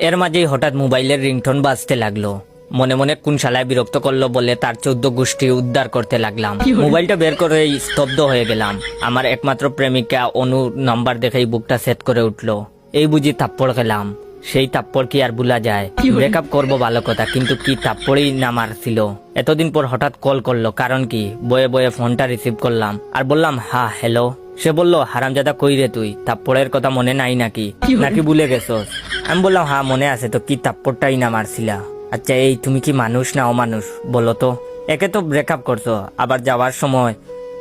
এর মাঝেই হঠাৎ মোবাইলের রিংটোন বাজতে লাগল। মনে মনে কোন শালায় বিরক্ত করল বলে তার চোদ্দ গোষ্ঠী উদ্ধার করতে লাগলাম। মোবাইলটা বের করে স্তব্ধ হয়ে গেলাম। আমার একমাত্র প্রেমিকা অনু নাম্বার দেখেই বুকটা সেট করে উঠল। এই বুঝি থাপ্পড় খেলাম। সেই থাপ্পড় কি আর ভুলা যায়? ব্রেকআপ করব ভালো কথা কিন্তু কি থাপ্পড়ই না মারছিল। এতদিন পর হঠাৎ কল করল কারণ কি? বয়ে বয়ে ফোনটা রিসিভ করলাম। আর বললাম হা হ্যালো। সে বলল হারামজাদা কই রে তুই? থাপ্পড়ের কথা মনে নাই নাকি? নাকি ভুলে গেছস? আমি বললাম হ্যাঁ মনে আছে তো কি থাপ্পড়টাই না মারছিলা? আচ্ছা এই তুমি কি মানুষ না অমানুষ? বলো তো। একে তো ব্রেকআপ করছ আবার যাওয়ার সময়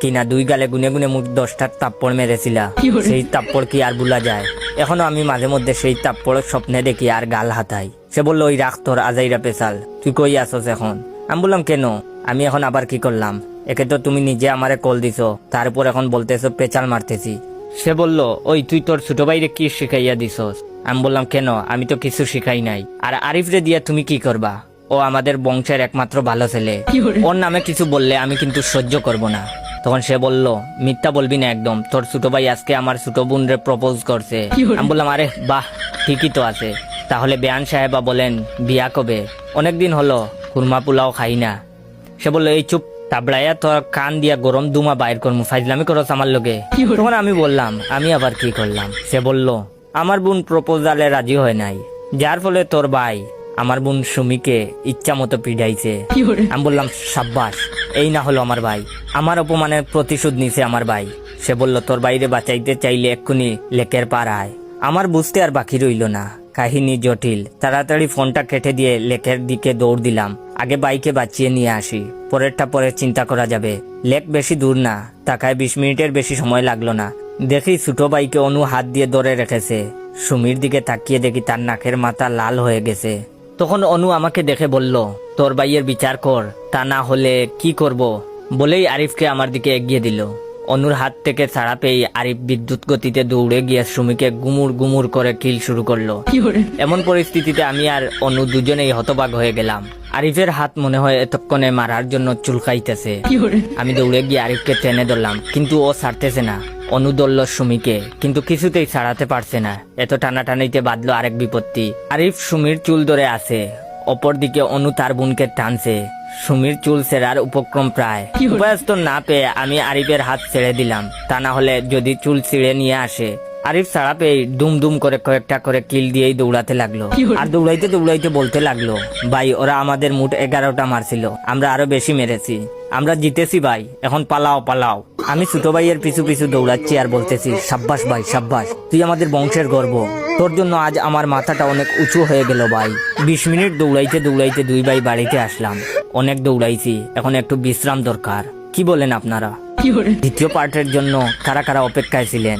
কিনা দুই গালে গুনে গুনে মুখ দশটার তাপ্পড় মেরেছিলা? সেই তাপ্পড় কি আর ভুলা যায়? এখনও আমি মাঝে মধ্যে সেই তাপ্পড় স্বপ্নে দেখি আর গাল হাতাই। সে বলল ওই রাখ তোর আজাইরা পেশাল তুই কই আসস এখন? আমি বললাম কেন? আমি এখন আবার কি করলাম? একে তো তুমি নিজে আমারে কল দিছো তারপর এখন বলতেছো পেঁচাল মারতেছি। সে বলল ওই তুই তোর ছোট ভাইরে কি শিখাইয়া দিছস? আমি বললাম কেন? আমি তো কিছু শিখাই নাই। আর আরিফ রে দিয়া তুমি কি করবা? ও আমাদের বংশের একমাত্র ভালো ছেলে। ওর নামে কিছু বললে আমি কিন্তু সহ্য করব না। তখন সে বলল মিথ্যা বলবি না একদম। তোর ছোট ভাই আজকে আমার ছোট বোন রে প্রপোজ করছে। আমি বললাম আরে বাহ ঠিকই তো আছে। তাহলে বেয়ান সাহেবা বলেন বিয়া কবে? অনেকদিন হলো কুরমা পোলাও খাই না। সে বলল এই চুপ তাবড়াইয়া তোর কান দিয়া গরম দুমা বাইর করমু। ফাইজলামি করস আমার লোকে। তখন আমি বললাম আমি আবার কি করলাম? সে বলল আমার বোন প্রপোজালে রাজি হয় নাই। যার ফলে তোর ভাই আমার বোন সুমিকে ইচ্ছা মতো পিড়াইছে। আমি বললাম সাব্বাস এই না হলো আমার ভাই। আমার অপমানের প্রতিশোধ নিছে আমার ভাই। সে বলল তোর বাইরে বাঁচাইতে চাইলে এক্ষুনি লেকের পাড়ায় আমার বুঝতে আর বাকি রইল না। কাহিনী জটিল। তাড়াতাড়ি ফোনটা কেটে দিয়ে লেকের দিকে দৌড় দিলাম। আগে বাইকে বাঁচিয়ে নিয়ে আসি। পরেরটা পরে চিন্তা করা যাবে। লেক বেশি দূর না। তাকায় বিশ মিনিটের বেশি সময় লাগল না। দেখি ছোট বাইকে অনু হাত দিয়ে ধরে রেখেছে। সুমির দিকে তাকিয়ে দেখি তার নাকের মাথা লাল হয়ে গেছে। তখন অনু আমাকে দেখে বলল তোর ভাইয়ের বিচার কর তা না হলে কি করব? বলেই আরিফকে আমার দিকে এগিয়ে দিল। অনুর হাত থেকে ছাড়া পেয়ে আরিফ বিদ্যুৎ গতিতে দৌড়ে গিয়ে সুমিকে গুমুর গুমুর করে কিল শুরু করল। এমন পরিস্থিতিতে আমি আর অনু দুজনেই হতবাক হয়ে গেলাম। আরিফের হাত মনে হয় এতক্ষণে মারার জন্য চুলকাইতেছে। আমি দৌড়ে গিয়ে আরিফকে টেনে ধরলাম কিন্তু ও ছাড়তেছে না। অনু ধরল সুমিকে কিন্তু কিছুতেই ছাড়াতে পারছে না। এত টানাটানিতে বাঁধলো আরেক বিপত্তি। আরিফ সুমির চুল ধরে আছে। অপরদিকে অনু তার বোনকে টানছে। সুমির চুল ছেড়ার উপক্রম প্রায়। উপায়স্ত না পেয়ে আমি আরিফের হাত ছেড়ে দিলাম। তা না হলে যদি চুল ছিঁড়ে নিয়ে আসে আরিফ ছাড়া পেয়ে দুম দুম করে কয়েকটা করে কিল দিয়েই দৌড়াতে লাগল। আর দৌড়াইতে দৌড়াইতে বলতে লাগল ভাই ওরা আমাদের মুঠ এগারোটা মারছিল আমরা আরও বেশি মেরেছি। আমরা জিতেছি ভাই এখন পালাও পালাও। আমি ছোট ভাইয়ের পিছু পিছু দৌড়াচ্ছি আর বলতেছি সাব্বাস ভাই সাব্বাস তুই আমাদের বংশের গর্ব। তোর জন্য আজ আমার মাথাটা অনেক উঁচু হয়ে গেল ভাই। বিশ মিনিট দৌড়াইতে দৌড়াইতে দুই ভাই বাড়িতে আসলাম। অনেক দৌড়াইছি এখন একটু বিশ্রাম দরকার। কি বলেন আপনারা? দ্বিতীয় পার্টের জন্য কারা কারা অপেক্ষায় ছিলেন?